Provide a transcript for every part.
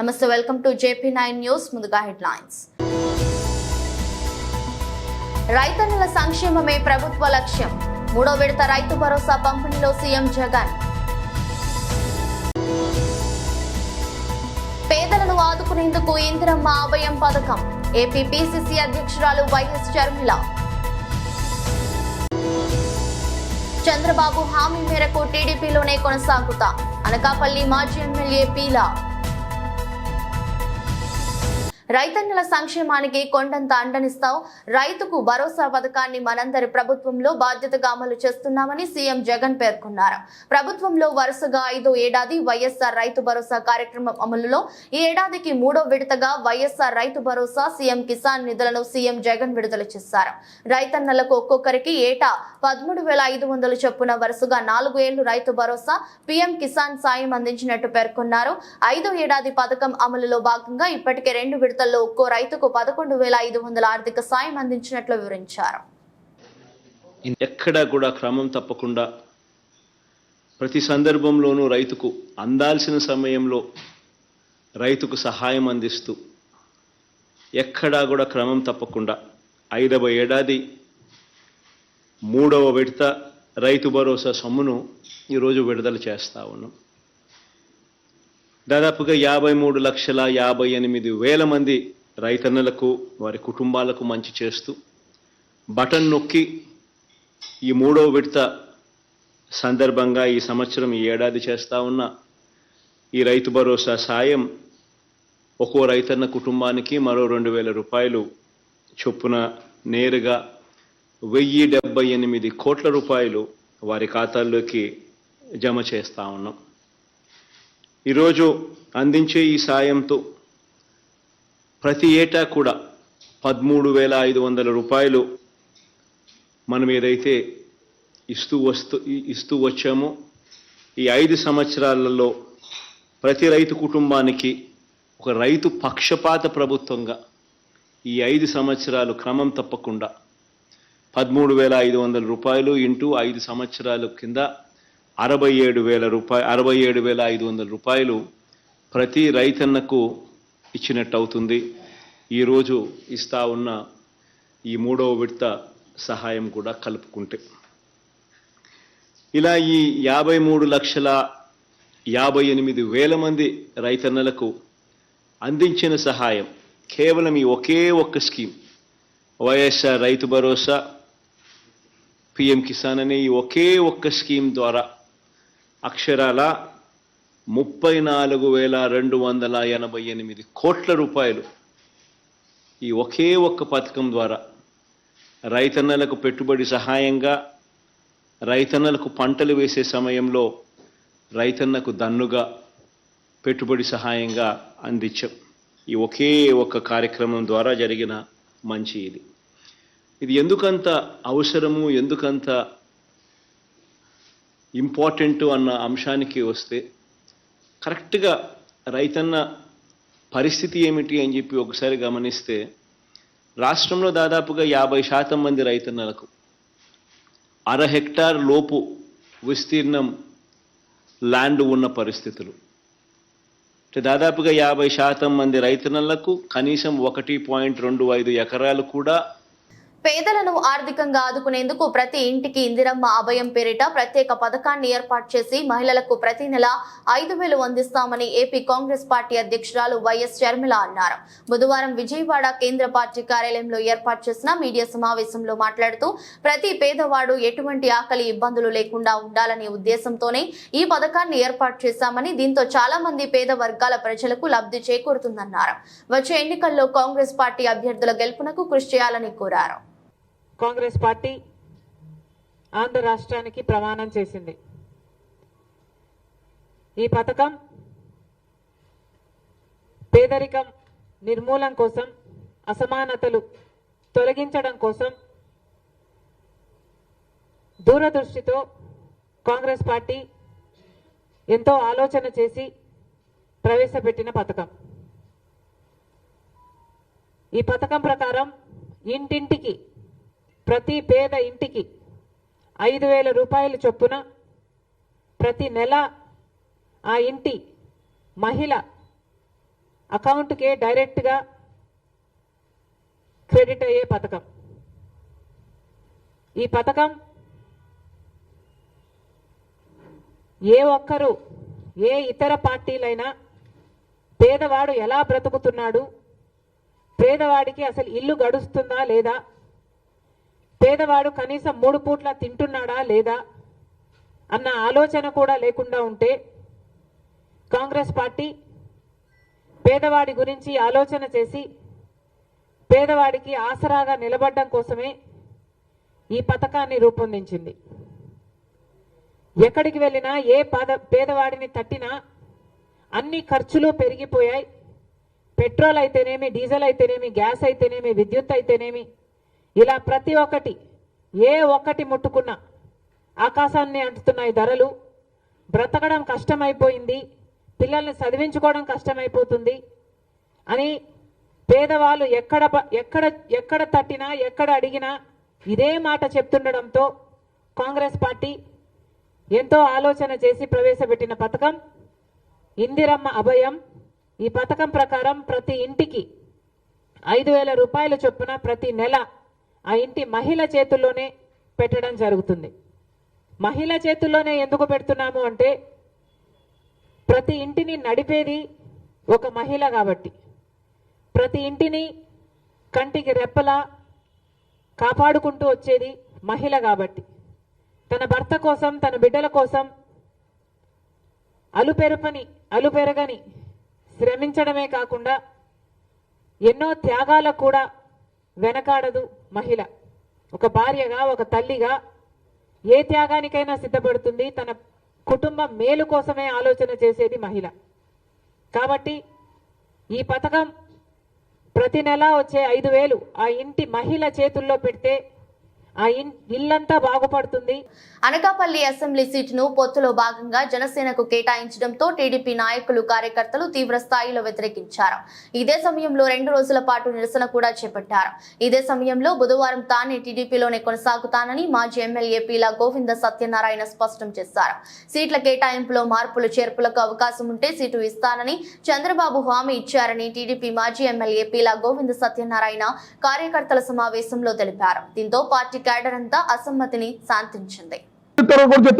నమస్తే welcome to JP nine news ముందుగా headlines. రైతన్నుల సంక్షేమమే ప్రభుత్వ లక్ష్యం. మూడో విడత రైతు భరోసా పంపిణీలో సీఎం జగన్. పేదలను ఆదుకునేందుకు ఇందిరమ్మ అభయం పథకం. ఏపీ పిసిసి అధ్యక్షురాలు వైఎస్ షర్మిల. చంద్రబాబు హామీ మేరకు టీడీపీలోనే కొనసాగుతా. అనకాపల్లి మాజీ ఎమ్మెల్యే పీలా. రైతన్నుల సంక్షేమానికి కొండంత అండనిస్తావు. రైతుకు భరోసా పథకాన్ని మనందరి ప్రభుత్వంలో బాధ్యతగా అమలు చేస్తున్నామని సీఎం జగన్ పేర్కొన్నారు. ప్రభుత్వంలో వరుసగా ఐదో ఏడాది వైఎస్ఆర్ రైతు భరోసా కార్యక్రమం అమలులో. ఈ ఏడాదికి మూడో విడతగా వైఎస్ఆర్ రైతు భరోసా సీఎం కిసాన్ నిధులను సీఎం జగన్ విడుదల చేశారు. రైతన్నలకు ఒక్కొక్కరికి ఏటా పదమూడు వేల ఐదు వందలు చొప్పున వరుసగా నాలుగు ఏళ్ళు రైతు భరోసా పీఎం కిసాన్ సాయం అందించినట్టు పేర్కొన్నారు. ఐదో ఏడాది పథకం అమలులో భాగంగా ఇప్పటికే రెండు విడతల్లో ఒక్కో రైతుకు పదకొండు వేల ఐదు వందల ఆర్థిక సాయం అందించినట్లు వివరించారు. ఎక్కడా కూడా క్రమం తప్పకుండా ప్రతి సందర్భంలోనూ రైతుకు అందాల్సిన సమయంలో రైతుకు సహాయం అందిస్తూ ఎక్కడా కూడా క్రమం తప్పకుండా ఐదవ ఏడాది మూడవ విడత రైతు భరోసా సొమ్మును ఈరోజు విడుదల చేస్తా ఉన్నాం. దాదాపుగా యాభై మూడు లక్షల యాభై ఎనిమిది వేల మంది రైతన్నలకు వారి కుటుంబాలకు మంచి చేస్తూ బటన్ నొక్కి ఈ మూడవ విడత సందర్భంగా ఈ సంవత్సరం ఈ ఏడాది చేస్తూ ఉన్న ఈ రైతు భరోసా సాయం ఒక్కో రైతన్న కుటుంబానికి మరో రెండు వేల రూపాయలు చొప్పున నేరుగా వెయ్యి డెబ్బై ఎనిమిది కోట్ల రూపాయలు వారి ఖాతాల్లోకి జమ చేస్తా ఉన్నాం. ఈరోజు అందించే ఈ సాయంతో ప్రతి ఏటా కూడా పదమూడు వేల ఐదు వందల రూపాయలు మనం ఏదైతే ఇస్తూ వస్తూ ఇస్తూ వచ్చామో ఈ ఐదు సంవత్సరాలలో ప్రతి రైతు కుటుంబానికి ఒక రైతు పక్షపాత ప్రభుత్వంగా ఈ ఐదు సంవత్సరాలు క్రమం తప్పకుండా పదమూడు వేల ఐదు వందల రూపాయలు ఇంటూ ఐదు సంవత్సరాల కింద అరవై ఏడు వేల రూపాయలు అరవై ఏడు వేల ఐదు వందల రూపాయలు ప్రతి రైతన్నకు ఇచ్చినట్టు అవుతుంది ఈరోజు ఇస్తా ఉన్న ఈ మూడవ విడత సహాయం కూడా కలుపుకుంటే. ఇలా ఈ యాభై మూడు లక్షల యాభై ఎనిమిది వేల మంది రైతన్నలకు అందించిన సహాయం కేవలం ఈ ఒకే ఒక్క స్కీమ్. వైఎస్ఆర్ రైతు భరోసా పిఎం కిసాన్ అనే ఈ ఒకే ఒక్క స్కీమ్ ద్వారా అక్షరాల ముప్పై నాలుగు వేల రెండు వందల ఎనభై ఎనిమిది కోట్ల రూపాయలు ఈ ఒకే ఒక్క పథకం ద్వారా రైతన్నలకు పెట్టుబడి సహాయంగా రైతన్నలకు పంటలు వేసే సమయంలో రైతన్నకు దన్నుగా పెట్టుబడి సహాయంగా అందించాం. ఈ ఒకే ఒక్క కార్యక్రమం ద్వారా జరిగిన మంచి ఇది. ఇది ఎందుకంత అవసరము ఎందుకంత ఇంపార్టెంట్ అన్న అంశానికి వస్తే కరెక్ట్గా రైతన్న పరిస్థితి ఏమిటి అని చెప్పి ఒకసారి గమనిస్తే రాష్ట్రంలో దాదాపుగా యాభై శాతం మంది రైతన్నలకు అర హెక్టార్ లోపు విస్తీర్ణం ల్యాండ్ ఉన్న పరిస్థితులు. అంటే దాదాపుగా యాభై శాతం మంది రైతన్నలకు కనీసం ఒకటి పాయింట్ రెండు ఐదు ఎకరాలు కూడా పేదలను ఆర్థికంగా ఆదుకునేందుకు ప్రతి ఇంటికి ఇందిరమ్మ అభయం పేరిట ప్రత్యేక పథకాన్ని ఏర్పాటు చేసి మహిళలకు ప్రతి నెల ఐదు వేలు అందిస్తామని ఏపీ కాంగ్రెస్ పార్టీ అధ్యక్షురాలు వైఎస్ షర్మిల అన్నారు. బుధవారం విజయవాడ కేంద్ర పార్టీ కార్యాలయంలో ఏర్పాటు చేసిన మీడియా సమావేశంలో మాట్లాడుతూ ప్రతి పేదవాడు ఎటువంటి ఆకలి ఇబ్బందులు లేకుండా ఉండాలనే ఉద్దేశంతోనే ఈ పథకాన్ని ఏర్పాటు చేశామని దీంతో చాలా మంది పేద వర్గాల ప్రజలకు లబ్ధి చేకూరుతుందన్నారు. వచ్చే ఎన్నికల్లో కాంగ్రెస్ పార్టీ అభ్యర్థుల గెలుపునకు కృషి చేయాలని కోరారు. కాంగ్రెస్ పార్టీ ఆంధ్ర రాష్ట్రానికి ప్రమాణం చేసింది. ఈ పథకం పేదరికం నిర్మూలన కోసం అసమానతలు తొలగించడం కోసం దూరదృష్టితో కాంగ్రెస్ పార్టీ ఎంతో ఆలోచన చేసి ప్రవేశపెట్టిన పథకం. ఈ పథకం ప్రకారం ఇంటింటికి ప్రతి పేద ఇంటికి ఐదు వేల రూపాయల చొప్పున ప్రతి నెల ఆ ఇంటి మహిళ అకౌంట్కే డైరెక్ట్గా క్రెడిట్ అయ్యే పథకం. ఈ పథకం ఏ ఒక్కరు ఏ ఇతర పార్టీలైనా పేదవాడు ఎలా బ్రతుకుతున్నాడు పేదవాడికి అసలు ఇల్లు గడుస్తుందా లేదా పేదవాడు కనీసం మూడు పూట్ల తింటున్నాడా లేదా అన్న ఆలోచన కూడా లేకుండా ఉంటే కాంగ్రెస్ పార్టీ పేదవాడి గురించి ఆలోచన చేసి పేదవాడికి ఆసరాగా నిలబడడం కోసమే ఈ పథకాన్ని రూపొందించింది. ఎక్కడికి వెళ్ళినా ఏ పద పేదవాడిని తట్టినా అన్ని ఖర్చులు పెరిగిపోయాయి. పెట్రోల్ అయితేనేమి డీజిల్ అయితేనేమి గ్యాస్ అయితేనేమి విద్యుత్ అయితేనేమి ఇలా ప్రతి ఒక్కటి ఏ ఒక్కటి ముట్టుకున్నా ఆకాశాన్ని అంటుతున్నాయి ధరలు బ్రతకడం కష్టమైపోయింది పిల్లల్ని చదివించుకోవడం కష్టమైపోతుంది అని పేదవాళ్ళు ఎక్కడ ప- ఎక్కడ ఎక్కడ తట్టినా ఎక్కడ అడిగినా ఇదే మాట చెప్తుండడంతో కాంగ్రెస్ పార్టీ ఎంతో ఆలోచన చేసి ప్రవేశపెట్టిన పథకం ఇందిరమ్మ అభయం. ఈ పథకం ప్రకారం ప్రతి ఇంటికి ఐదు వేల రూపాయల చొప్పున ప్రతి నెల ఆ ఇంటి మహిళ చేతుల్లోనే పెట్టడం జరుగుతుంది. మహిళ చేతుల్లోనే ఎందుకు పెడుతున్నాము అంటే ప్రతి ఇంటిని నడిపేది ఒక మహిళ కాబట్టి. ప్రతి ఇంటిని కంటికి రెప్పలా కాపాడుకుంటూ వచ్చేది మహిళ కాబట్టి. తన భర్త కోసం తన బిడ్డల కోసం అలుపెరపని అలుపెరగని శ్రమించడమే కాకుండా ఎన్నో త్యాగాలకు కూడా వెనకాడదు మహిళ. ఒక భార్యగా ఒక తల్లిగా ఏ త్యాగానికైనా సిద్ధపడుతుంది. తన కుటుంబం మేలు కోసమే ఆలోచన చేసేది మహిళ. కాబట్టి ఈ పథకం ప్రతి నెల వచ్చే ఐదు వేలు ఆ ఇంటి మహిళ చేతుల్లో పెడితే ఆ ఇల్లంతా బాగుపడుతుంది. అనకాపల్లి అసెంబ్లీ సీటును పొత్తులో భాగంగా జనసేనకు కేటాయించడంతో టీడీపీ నాయకులు కార్యకర్తలు తీవ్ర స్థాయిలో వ్యతిరేకించారు. ఇదే సమయంలో రెండు రోజుల పాటు నిరసన కూడా చేపట్టారు. ఇదే సమయంలో బుధవారం తానే టీడీపీలోనే కొనసాగుతానని మాజీ ఎమ్మెల్యే పీలా గోవింద సత్యనారాయణ స్పష్టం చేశారు. సీట్ల కేటాయింపులో మార్పులు చేర్పులకు అవకాశం ఉంటే సీటు ఇస్తానని చంద్రబాబు హామీ ఇచ్చారని టీడీపీ మాజీ ఎమ్మెల్యే పీలా గోవింద సత్యనారాయణ కార్యకర్తల సమావేశంలో తెలిపారు. దీంతో పార్టీ క్యాడర్ అంతా అసమ్మతిని శాంతించింది. చెప్పాను కూడా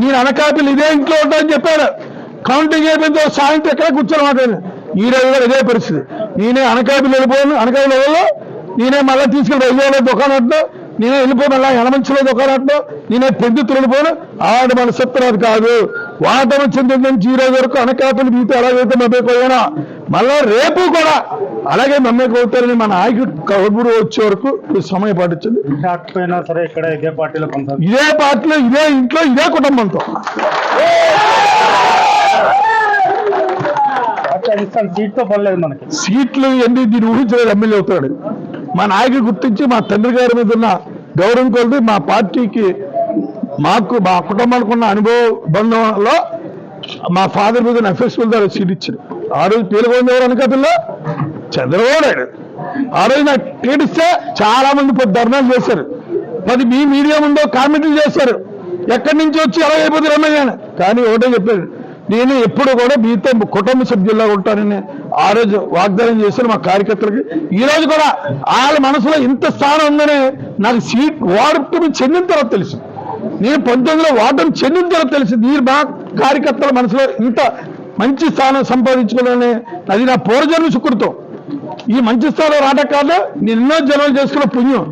నేను అనకాపల్లి ఇదే ఇంట్లో ఉంటానని చెప్పారు. కౌంటింగ్ అయిపోయిందో సాయంత్రం ఎక్కడ కూర్చొని మాట్లాడాను ఈ రోజు కూడా ఇదే పరిస్థితి. నేనే అనకాపల్లి వెళ్ళిపోయాను. అనకాపల్లి వెళ్ళలో నేనే మళ్ళీ తీసుకెళ్ళి రైల్వేలో దుకాణంలో నేనే వెళ్ళిపోయి అలా యనమంచిలో దుకాణంలో నేనే పెద్దతులు వెళ్ళిపోయాను. ఆడ మన సత్యరాదు కాదు. వాటమి చెందిన నుంచి ఈ రోజు వరకు అనకాపల్లి మీతో ఎలాగైతే పోయినా మళ్ళా రేపు కూడా అలాగే మమ్మీకి అవుతారని మన నాయకుడు కబురు వచ్చే వరకు సమయం పాటించింది సరే ఇక్కడ ఇదే పార్టీలో ఇదే పార్టీలో ఇదే ఇంట్లో ఇదే కుటుంబంతో. సీట్తో పర్లేదు మనకి. సీట్లు ఎన్ని దీన్ని ఊహించలేదు ఎమ్మెల్యే అవుతాడు మా నాయకుడు గుర్తించి మా తండ్రి గారి మీద ఉన్న గౌరవం కొలిది మా పార్టీకి మాకు మా కుటుంబానికి ఉన్న అనుభవ బంధంలో మా ఫాదర్ మీద ఎఫ్ఎస్ఎల్ ద్వారా సీట్ ఇచ్చాడు ఆ రోజు పేలుగొంది ఎవరు అనకాపిల్ల చంద్రబాబు నాయుడు. ఆ రోజు నాకు టికెట్ చాలా మంది పొద్దు ధర్నాలు చేశారు. మరి మీ మీడియా ఉందో కామెంట్లు చేశారు. ఎక్కడి నుంచి వచ్చి ఎలా అయిపోతుంది ఎమ్మెల్యే అని. కానీ ఒకటే చెప్పారు నేను ఎప్పుడు కూడా మీతో కుటుంబ సభ్యుల్లో ఉంటానని ఆ రోజు వాగ్దానం చేశారు మా కార్యకర్తలకి. ఈ రోజు కూడా వాళ్ళ మనసులో ఇంత స్థానం ఉందని నాకు సీట్ వాడటం చెందిన తర్వాత తెలుసు. నేను పంతొమ్మిదిలో ఓటమి చెందిన తర్వాత తెలిసింది మీరు మా కార్యకర్తల మనసులో ఇంత మంచి స్థానం సంపాదించుకోవాలనే అది నా పూర్వజన్మ సుకృతం. ఈ మంచి స్థానం రావడం కాదు నేను ఎన్నో జన్మలు చేసుకున్న పుణ్యం.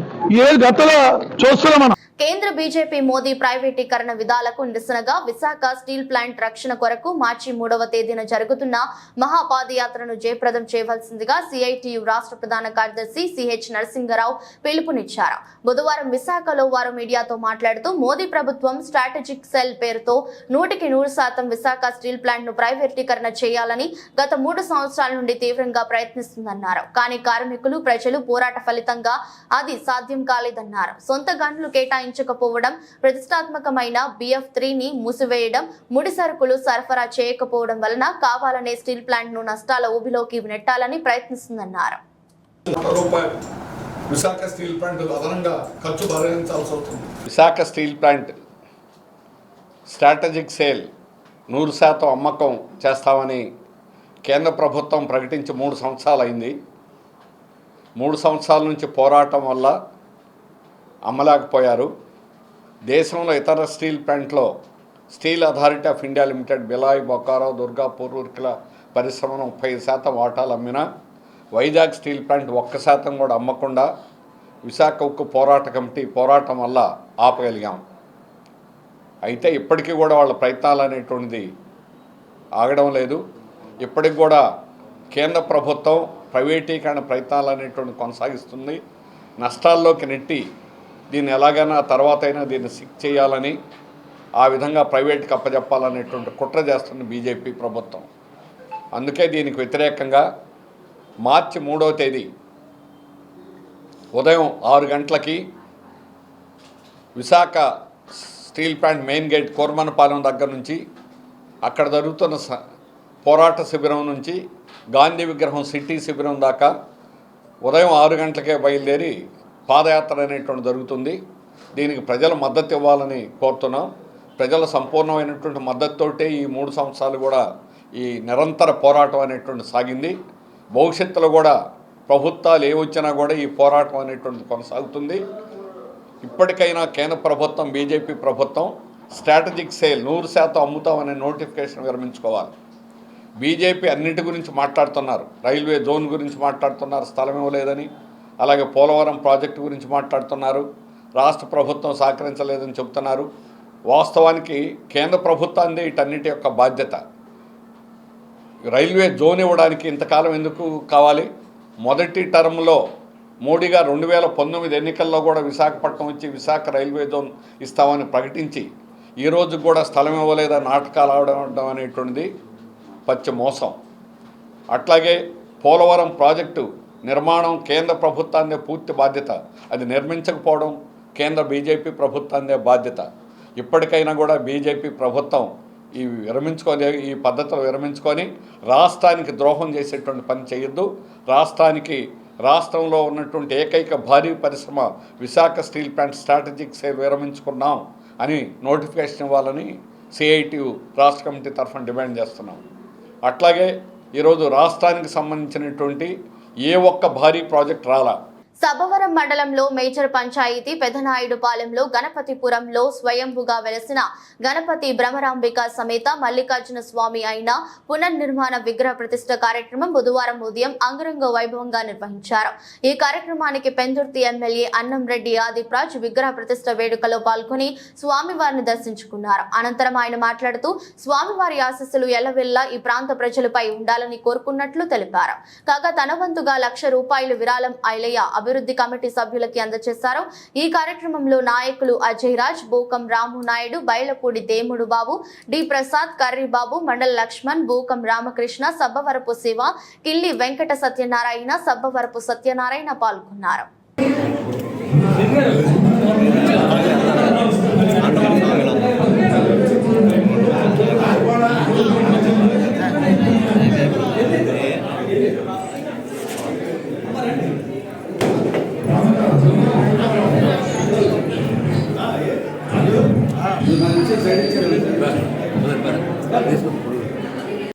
ఏ గతలో చూస్తున్నాం మనం. కేంద్ర బీజేపీ మోదీ ప్రైవేటీకరణ విధాలకు నిరసనగా విశాఖ స్టీల్ ప్లాంట్ రక్షణ కొరకు మార్చి మూడవ తేదీన జరుగుతున్న మహాపాదయాత్రను జయప్రదం చేయవలసిందిగా సిఐటియు రాష్ట్ర ప్రధాన కార్యదర్శి సిహెచ్ నరసింగరావు పిలుపునిచ్చారు. బుధవారం విశాఖలో వారు మీడియాతో మాట్లాడుతూ మోదీ ప్రభుత్వం స్ట్రాటజిక్ సెల్ పేరుతో నూటికి నూరు శాతం విశాఖ స్టీల్ ప్లాంట్ను ప్రైవేటీకరణ చేయాలని గత మూడు సంవత్సరాల నుండి తీవ్రంగా ప్రయత్నిస్తుందన్నారు. కానీ కార్మికులు ప్రజలు పోరాట ఫలితంగా అది సాధ్యం కాలేదన్నారు. సొంత గనులు కేటాయించకపోవడం ప్రతిష్టాత్మకమైన బిఎఫ్ త్రీని మూసివేయడం ముడి సరుకులు సరఫరా చేయకపోవడం వలన కావాలనే స్టీల్ ప్లాంట్ను నష్టాల ఊబిలోకి నెట్టాలని ప్రయత్నిస్తుందన్నారు. కోట్ల రూపాయలు విశాఖ స్టీల్ ప్లాంట్ అదనంగా ఖర్చు భరించాల్సి అవుతుంది Visakha steel plant strategic sale నూరు శాతం అమ్మకం చేస్తామని కేంద్ర ప్రభుత్వం ప్రకటించి మూడు సంవత్సరాలు అయింది. మూడు సంవత్సరాల నుంచి పోరాటం వల్ల అమ్మలేకపోయారు దేశంలో ఇతర స్టీల్ ప్లాంట్లో Steel Authority of India Limited Bhilai Bokaro Durgapur Rourkela పరిశ్రమను ముప్పై శాతం వాటాలు అమ్మినా వైజాగ్ స్టీల్ ప్లాంట్ ఒక్క శాతం కూడా అమ్మకుండా విశాఖ ఉక్కు పోరాట కమిటీ పోరాటం వల్ల ఆపగలిగాం. అయితే ఇప్పటికీ కూడా వాళ్ళ ప్రయత్నాలు అనేటువంటిది ఆగడం లేదు. ఇప్పటికి కూడా కేంద్ర ప్రభుత్వం ప్రైవేటీకరణ ప్రయత్నాలు అనేటువంటి కొనసాగిస్తుంది. నష్టాల్లోకి నెట్టి దీన్ని ఎలాగైనా తర్వాత అయినా దీన్ని సిక్ చేయాలని ఆ విధంగా ప్రైవేట్కి అప్పజెప్పాలనేటువంటి కుట్ర చేస్తుంది బీజేపీ ప్రభుత్వం. అందుకే దీనికి వ్యతిరేకంగా మార్చి మూడవ తేదీ ఉదయం ఆరు గంటలకి Visakha steel plant main gate Kurmannapalem దగ్గర నుంచి అక్కడ జరుగుతున్న పోరాట శిబిరం నుంచి గాంధీ విగ్రహం సిటీ శిబిరం దాకా ఉదయం ఆరు గంటలకే బయలుదేరి పాదయాత్ర అనేటువంటి జరుగుతుంది. దీనికి ప్రజల మద్దతు ఇవ్వాలని కోరుతున్నాం. ప్రజల సంపూర్ణమైనటువంటి మద్దతుతోటే ఈ మూడు సంవత్సరాలు కూడా ఈ నిరంతర పోరాటం అనేటువంటి సాగింది. భవిష్యత్తులో కూడా ప్రభుత్వాలు ఏ వచ్చినా కూడా ఈ పోరాటం అనేటువంటిది కొనసాగుతుంది. ఇప్పటికైనా కేంద్ర ప్రభుత్వం బీజేపీ ప్రభుత్వం స్ట్రాటజిక్ సేల్ నూరు శాతం అమ్ముతామనే నోటిఫికేషన్ విరమించుకోవాలి. బీజేపీ అన్నింటి గురించి మాట్లాడుతున్నారు. రైల్వే జోన్ గురించి మాట్లాడుతున్నారు. స్థలం ఇవ్వలేదని అలాగే పోలవరం ప్రాజెక్టు గురించి మాట్లాడుతున్నారు. రాష్ట్ర ప్రభుత్వం సహకరించలేదని చెబుతున్నారు. వాస్తవానికి కేంద్ర ప్రభుత్వాన్ని వీటన్నిటి యొక్క బాధ్యత. రైల్వే జోన్ ఇవ్వడానికి ఇంతకాలం ఎందుకు కావాలి? మొదటి టర్మ్లో మోడీ గారు రెండు వేల పంతొమ్మిది ఎన్నికల్లో కూడా విశాఖపట్నం వచ్చి విశాఖ రైల్వే జోన్ ఇస్తామని ప్రకటించి ఈ రోజు కూడా స్థలం ఇవ్వలేదా నాటకాలు ఆడడం అనేటువంటిది పచ్చి మోసం. అట్లాగే పోలవరం ప్రాజెక్టు నిర్మాణం కేంద్ర ప్రభుత్వాన్ని పూర్తి బాధ్యత. అది నిర్మించకపోవడం కేంద్ర బీజేపీ ప్రభుత్వాన్ని బాధ్యత. ఇప్పటికైనా కూడా బీజేపీ ప్రభుత్వం ఈ విరమించుకొని ఈ పద్ధతులు విరమించుకొని రాష్ట్రానికి ద్రోహం చేసేటువంటి పని చేయొద్దు. రాష్ట్రానికి రాష్ట్రంలో ఉన్నటువంటి ఏకైక భారీ పరిశ్రమ Visakha steel plant strategic sale విరమించుకున్నాం అని నోటిఫికేషన్ ఇవ్వాలని సిఐటియు రాష్ట్ర కమిటీ తరఫున డిమాండ్ చేస్తున్నాం. అట్లాగే ఈరోజు రాష్ట్రానికి సంబంధించినటువంటి ఏ ఒక్క భారీ ప్రాజెక్ట్ రాలా? సభవరం మండలంలో మేజర్ పంచాయతీ పెదనాయుడుపాలెంలో గణపతిపురంలో స్వయంభుగా వెలసిన గణపతి భ్రమరాంబిక సమేత మల్లికార్జున స్వామి అయిన పునర్నిర్మాణ విగ్రహ ప్రతిష్ట కార్యక్రమం బుధవారం ఉదయం అంగరంగ వైభవంగా నిర్వహించారు. ఈ కార్యక్రమానికి పెందుర్తి ఎమ్మెల్యే అన్నంరెడ్డి ఆదిప్రాజ్ విగ్రహ ప్రతిష్ఠ వేడుకలో పాల్గొని స్వామివారిని దర్శించుకున్నారు. అనంతరం ఆయన మాట్లాడుతూ స్వామివారి ఆశస్సులు ఎల్లవెల్లా ఈ ప్రాంత ప్రజలపై ఉండాలని కోరుకున్నట్లు తెలిపారు. కాగా తన వంతుగా లక్ష రూపాయలు విరాళం ఐలయ్య అభివృద్ధి కమిటీ సభ్యులకి అందజేశారు. ఈ కార్యక్రమంలో నాయకులు అజయ్ రాజ్ బూకం రాము నాయుడు బైలపూడి దేముడు బాబు డి ప్రసాద్ కర్రీబాబు మండల లక్ష్మణ్ బూకం రామకృష్ణ సబ్బవరపు శివ కిల్లి వెంకట సత్యనారాయణ సబ్బవరపు సత్యనారాయణ పాల్గొన్నారు.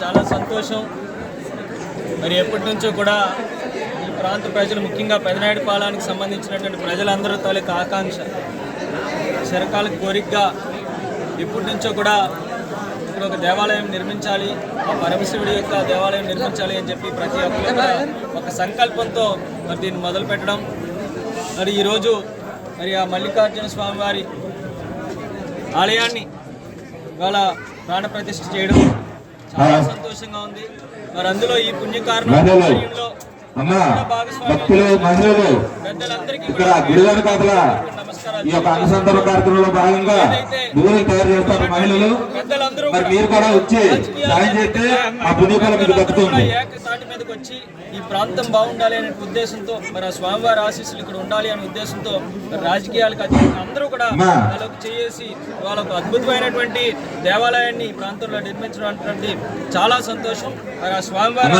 చాలా సంతోషం. మరి ఎప్పటి నుంచో కూడా ఈ ప్రాంత ప్రజలు ముఖ్యంగా పెదనాయుడు పాలానికి సంబంధించినటువంటి ప్రజలందరూ తాలూకు ఆకాంక్ష శరకాలకు కోరికగా ఎప్పటి నుంచో కూడా ఇక్కడ ఒక దేవాలయం నిర్మించాలి ఆ పరమశివుడి యొక్క దేవాలయం నిర్మించాలి అని చెప్పి ప్రతి ఒక్కరు ఒక సంకల్పంతో మరి దీన్ని మొదలు పెట్టడం మరి ఈరోజు మరి ఆ మల్లికార్జున స్వామి వారి ఆలయాన్ని ఇవాళ ప్రాణ ప్రతిష్ఠ చేయడం చాలా సంతోషంగా ఉంది మరి అందులో ఈ పుణ్యకారణం మహిళలు. కార్యంలో అమ్మా కూడా భాగస్వామ్యం భక్తులు మహిళలు పెద్దలందరికీ ఇక్కడ కూడా గిరిజన కాపుల ఈ యొక్క అనుసంధాన కార్యక్రమంలో భాగంగా నూనె తయారు చేస్తారు మహిళలు మరి మీరు కూడా వచ్చి సాయం చేస్తే ఆ మీకు పెద్దలందరూ దక్కుతుంది ఈ ప్రాంతం బాగుండాలి అనే ఉద్దేశంతో మరి ఆ స్వామివారి ఆశీస్సులు ఇక్కడ ఉండాలి అనే ఉద్దేశంతో రాజకీయాలకు అతీతంగా అందరూ కూడా. వాళ్ళకు చేసి వాళ్ళకు అద్భుతమైనటువంటి దేవాలయాన్ని ఈ ప్రాంతంలో నిర్మించడం అనేటువంటి చాలా సంతోషం మరి ఆ స్వామివారి.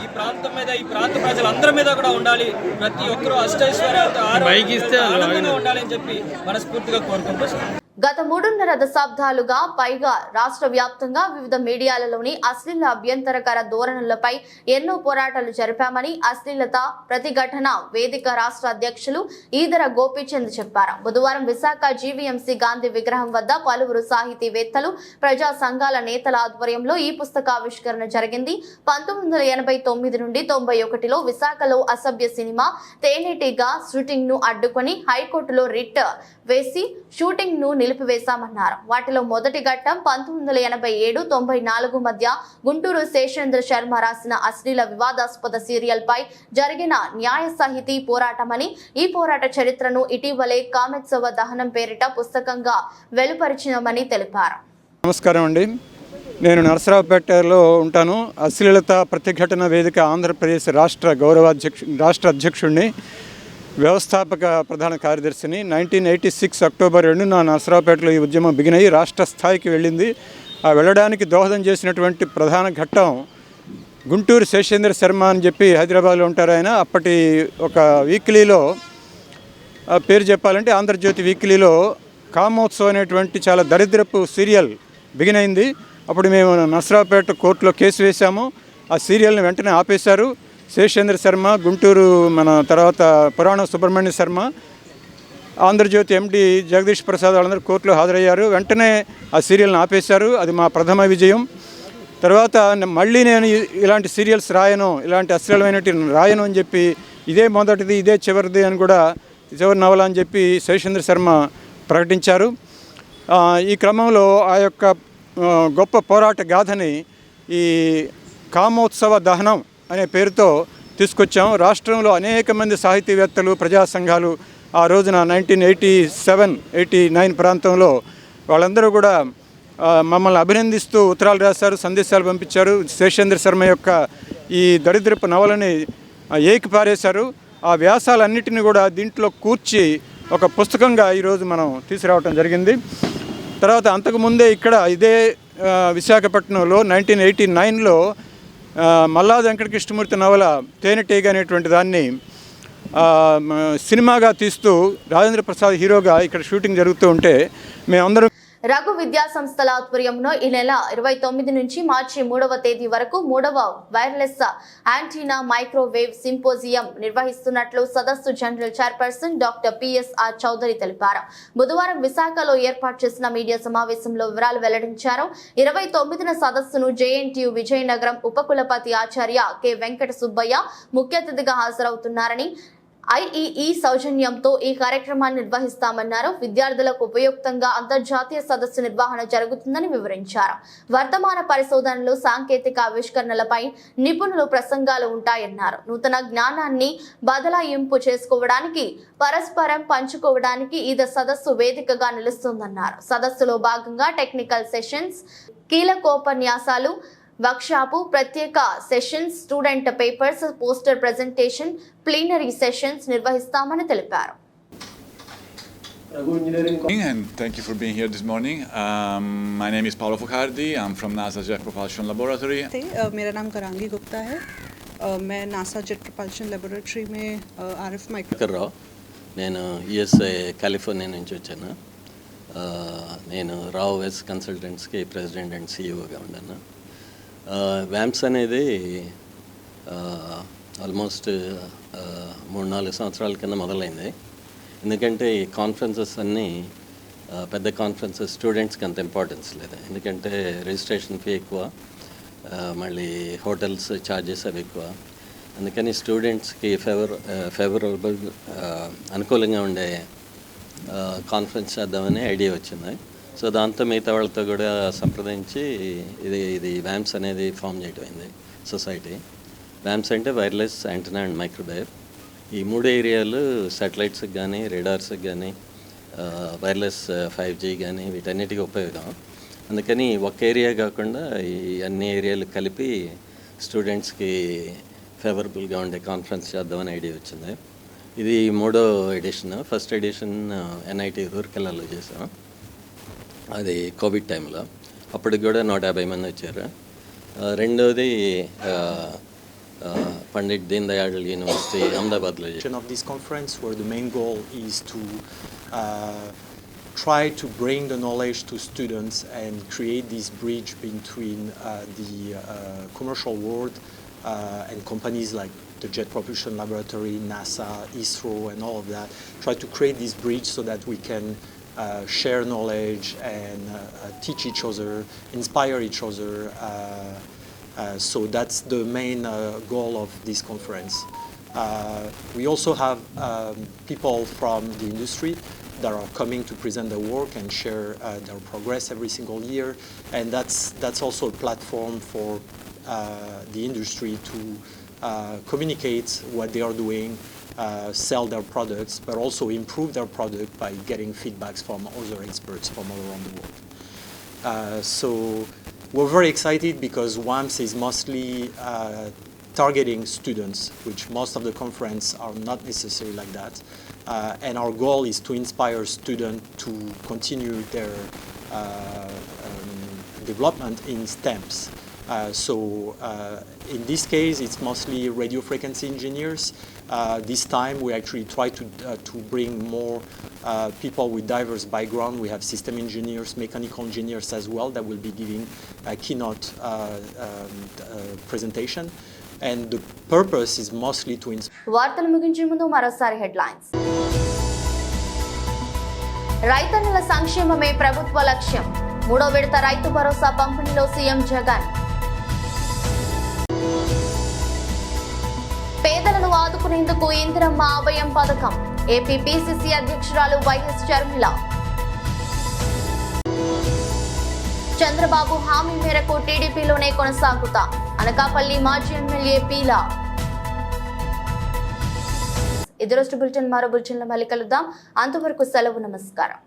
ఈ ప్రాంతం మీద ఈ ప్రాంత ప్రజలందరి మీద కూడా ఉండాలి ప్రతి ఒక్కరూ అష్టైశ్వర్యాలతో ఆరోగ్యంగా ఆనందంగా ఉండాలని చెప్పి మనస్ఫూర్తిగా కోరుకుంటున్నాం గత మూడున్నర దశాబ్దాలుగా పైగా రాష్ట్ర వ్యాప్తంగా వివిధ మీడియాలలోని అశ్లీల అభ్యంతరకర ధోరణులపై ఎన్నో పోరాటాలు జరిపామని అశ్లీలత ప్రతిఘటన వేదిక రాష్ట్ర అధ్యక్షులు ఈదర గోపీచంద్ చెప్పారు. బుధవారం విశాఖ జీవీఎంసీ గాంధీ విగ్రహం వద్ద పలువురు సాహితీవేత్తలు ప్రజా సంఘాల నేతల ఆధ్వర్యంలో ఈ పుస్తకావిష్కరణ జరిగింది. పంతొమ్మిది వందల ఎనభై తొమ్మిది నుండి తొంభై ఒకటిలో విశాఖలో అసభ్య సినిమా తేనెటీగా షూటింగ్ను అడ్డుకొని హైకోర్టులో రిట్ వేసి షూటింగ్ను నిలిపివేశామన్నారు. వాటిలో మొదటి ఘట్టం పంతొమ్మిది వందల ఎనభై ఏడు తొంభై నాలుగు మధ్య గుంటూరు శేషేంద్ర శర్మ రాసిన అశ్లీల వివాదాస్పద సీరియల్ పై జరిగిన న్యాయ సాహితీ పోరాటమని ఈ పోరాట చరిత్రను ఇటీవలే కామెత్సవ దహనం పేరిట పుస్తకంగా వెలుపరిచినమని తెలిపారు. నమస్కారం అండి. నేను నరసరావుపేటలో ఉంటాను. అశ్లీలత ప్రతిఘటన వేదిక ఆంధ్రప్రదేశ్ రాష్ట్ర గౌరవాధ్యక్షు రాష్ట్ర అధ్యక్షుడిని వ్యవస్థాపక ప్రధాన కార్యదర్శిని నైన్టీన్ ఎయిటీ సిక్స్ అక్టోబర్ రెండున నసరావుపేటలో ఈ ఉద్యమం బిగిన్ అయ్యి రాష్ట్ర స్థాయికి వెళ్ళింది. ఆ వెళ్ళడానికి దోహదం చేసినటువంటి ప్రధాన ఘట్టం గుంటూరు శేషేంద్ర శర్మ అని చెప్పి హైదరాబాద్లో ఉంటారు ఆయన. అప్పటి ఒక వీక్లీలో ఆ పేరు చెప్పాలంటే ఆంధ్రజ్యోతి వీక్లీలో కామోత్సవ్ అనేటువంటి చాలా దరిద్రపు సీరియల్ బిగిన్ అయింది అప్పుడు మేము నసరావుపేట కోర్టులో కేసు వేశాము. ఆ సీరియల్ని వెంటనే ఆపేశారు. శేషేంద్ర శర్మ గుంటూరు మన తర్వాత పురాణ సుబ్రహ్మణ్య శర్మ ఆంధ్రజ్యోతి ఎండి జగదీష్ ప్రసాద్ వాళ్ళందరూ కోర్టులో హాజరయ్యారు. వెంటనే ఆ సీరియల్ని ఆపేశారు. అది మా ప్రథమ విజయం. తర్వాత మళ్ళీ నేను ఇలాంటి సీరియల్స్ రాయను ఇలాంటి అశ్లీలమైనటువంటి రాయను అని చెప్పి ఇదే మొదటిది ఇదే చివరిది అని కూడా చివరి నవల అని చెప్పి శేషేంద్ర శర్మ ప్రకటించారు. ఈ క్రమంలో ఆ యొక్క గొప్ప పోరాట గాథని ఈ కామోత్సవ దహనం అనే పేరుతో తీసుకొచ్చాం. రాష్ట్రంలో అనేక మంది సాహితీవేత్తలు ప్రజా సంఘాలు ఆ రోజున nineteen eighty seven eighty nine ప్రాంతంలో వాళ్ళందరూ కూడా మమ్మల్ని అభినందిస్తూ ఉత్తరాలు రాశారు సందేశాలు పంపించారు. శేషేంద్ర శర్మ యొక్క ఈ దరిద్రపు నవలని ఏకిపారేశారు ఏకి పారేశారు. ఆ వ్యాసాలన్నిటిని కూడా దీంట్లో కూర్చి ఒక పుస్తకంగా ఈరోజు మనం తీసుకురావటం జరిగింది. తర్వాత అంతకుముందే ఇక్కడ ఇదే విశాఖపట్నంలో నైన్టీన్ ఎయిటీ నైన్లో మల్లాది వెంకటకృష్ణమూర్తి నవల తేనెటీగ అనేటువంటి దాన్ని సినిమాగా తీస్తూ రాజేంద్ర ప్రసాద్ హీరోగా ఇక్కడ షూటింగ్ జరుగుతూ ఉంటే మేమందరం రఘు విద్యా సంస్థల ఆధ్వర్యంలో ఈ నెల ఇరవై తొమ్మిది నుంచి మార్చి మూడవ తేదీ వరకు మూడవ వైర్లెస్ యాంటీనా మైక్రోవేవ్ సింపోజియం నిర్వహిస్తున్నట్లు సదస్సు general chairperson doctor PSR Chowdary తెలిపారు. బుధవారం విశాఖలో ఏర్పాటు చేసిన మీడియా సమావేశంలో వివరాలు వెల్లడించారు. ఇరవై తొమ్మిదిన సదస్సును జేఎన్టీయు విజయనగరం ఉపకులపతి ఆచార్య కె వెంకట సుబ్బయ్య ముఖ్య అతిథిగా హాజరవుతున్నారని ఐఈఈ సౌజన్యంతో ఈ కార్యక్రమాన్ని నిర్వహిస్తామన్నారు. విద్యార్థులకు ఉపయుక్తంగా అంతర్జాతీయ సదస్సు నిర్వహణ జరుగుతుందని వివరించారు. వర్తమాన పరిశోధనలు సాంకేతిక ఆవిష్కరణలపై నిపుణులు ప్రసంగాలు ఉంటాయన్నారు. నూతన జ్ఞానాన్ని బదలాయింపు చేసుకోవడానికి పరస్పరం పంచుకోవడానికి ఇది సదస్సు వేదికగా నిలుస్తుందన్నారు. సదస్సులో భాగంగా టెక్నికల్ సెషన్స్ కీలకోపన్యాసాలు వర్క్షాపు ప్రత్యేక sessions student papers poster presentation plenary sessions నిర్వహిస్తామని తెలిపారు and thank you for being here this morning. Um, my name is Paolo Focardi. I'm from NASA Jet Propulsion Laboratory. थे अ, मेरा नाम करांगी गुप्ता है अ, मैं नासा जेट प्रपल्शन लेबोरेटरी में R F micro రావు నేను USA California నుంచి వచ్చాను ఆ, నేను రావు వెస్ కన్సల్టెంట్స్కి ప్రెసిడెంట్ అండ్ సీఈఓగా ఉన్నాను వ్యాంప్స్ అనేది ఆల్మోస్ట్ మూడు నాలుగు సంవత్సరాల కింద మొదలైంది. ఎందుకంటే ఈ కాన్ఫరెన్సెస్ అన్నీ పెద్ద కాన్ఫరెన్సెస్ స్టూడెంట్స్కి అంత ఇంపార్టెన్స్ లేదు. ఎందుకంటే రిజిస్ట్రేషన్ ఫీ ఎక్కువ మళ్ళీ హోటల్స్ ఛార్జెస్ అవి ఎక్కువ. అందుకని స్టూడెంట్స్కి ఫేవర్ ఫేవరబుల్ అనుకూలంగా ఉండే కాన్ఫరెన్స్ చేద్దామని ఐడియా వచ్చింది. సో దాంతో మిగతా వాళ్ళతో కూడా సంప్రదించి ఇది ఇది వ్యామ్స్ అనేది ఫామ్ చేయడం అయింది సొసైటీ. వ్యామ్స్ అంటే వైర్లెస్ యాంటనా అండ్ మైక్రోవేవ్. ఈ మూడు ఏరియాలు సాటిలైట్స్కి కానీ రేడార్స్కి కానీ వైర్లెస్ ఫైవ్ జీ కానీ వీటన్నిటికీ ఉపయోగం. అందుకని ఒక ఏరియా కాకుండా ఈ అన్ని ఏరియాలు కలిపి స్టూడెంట్స్కి ఫేవరబుల్గా ఉండే కాన్ఫరెన్స్ చేద్దామని ఐడియా వచ్చింది. ఇది మూడో ఎడిషన్. ఫస్ట్ ఎడిషన్ ఎన్ఐటి రూర్కెల్లాలో చేసాం అది కోవిడ్ టైంలో అప్పటికి కూడా నూట యాభై మంది వచ్చారు ఆ, రెండోది ఆ, ఆ, పండిట్ దీన్ దయాళ్ యూనివర్సిటీ అహ్మదాబాద్లో చేసాం of this conference where the main goal is to uh, try to bring the knowledge to students and create this bridge between uh, the uh, commercial world uh, and companies like the Jet Propulsion Laboratory, NASA, ISRO, and all of that. Try to create this bridge so that we can uh, share knowledge and uh, uh, teach each other, inspire each other. Uh, uh, so that's the main goal of this conference. We also have um, people from the industry that are coming to present their work and share their progress every single year, and that's that's also a platform for the industry to communicate what they are doing, sell their products, but also improve their product by getting feedbacks from other experts from all around the world. Uh, so we're very excited because WAMS is mostly uh, targeting students, which most of the conference are not necessarily like that. Uh, and our goal is to inspire students to continue their uh, um, development in STEMs. Uh, so uh, in this case, it's mostly radio frequency engineers. Uh, this time, we actually try to uh, to bring more uh, people with diverse background. We have system engineers, mechanical engineers as well that will be giving a keynote uh, um, uh, presentation. And the purpose is mostly to inspire. వార్తలు ముగించే ముందు మరోసారి headlines రైతన్నుల సంక్షేమమే ప్రభుత్వ లక్ష్యం మూడో విడత రైతు భరోసా పంపిణీలో సీఎం జగన్ ఆదుకునేందుకు ఇంద్రమ్మ అభయం పథకం. ఏపీ పిసిసి అధ్యక్షురాలు వైఎస్ షర్మిల. చంద్రబాబు హామీ మేరకు టీడీపీలోనే కొనసాగుతా. అనకాపల్లి మాజీ ఎమ్మెల్యే పీలా. ఇది రోజు బులెటిన్ మరో బులెటిన్లో మళ్ళీ కలుద్దాం. అంతవరకు సెలవు నమస్కారం.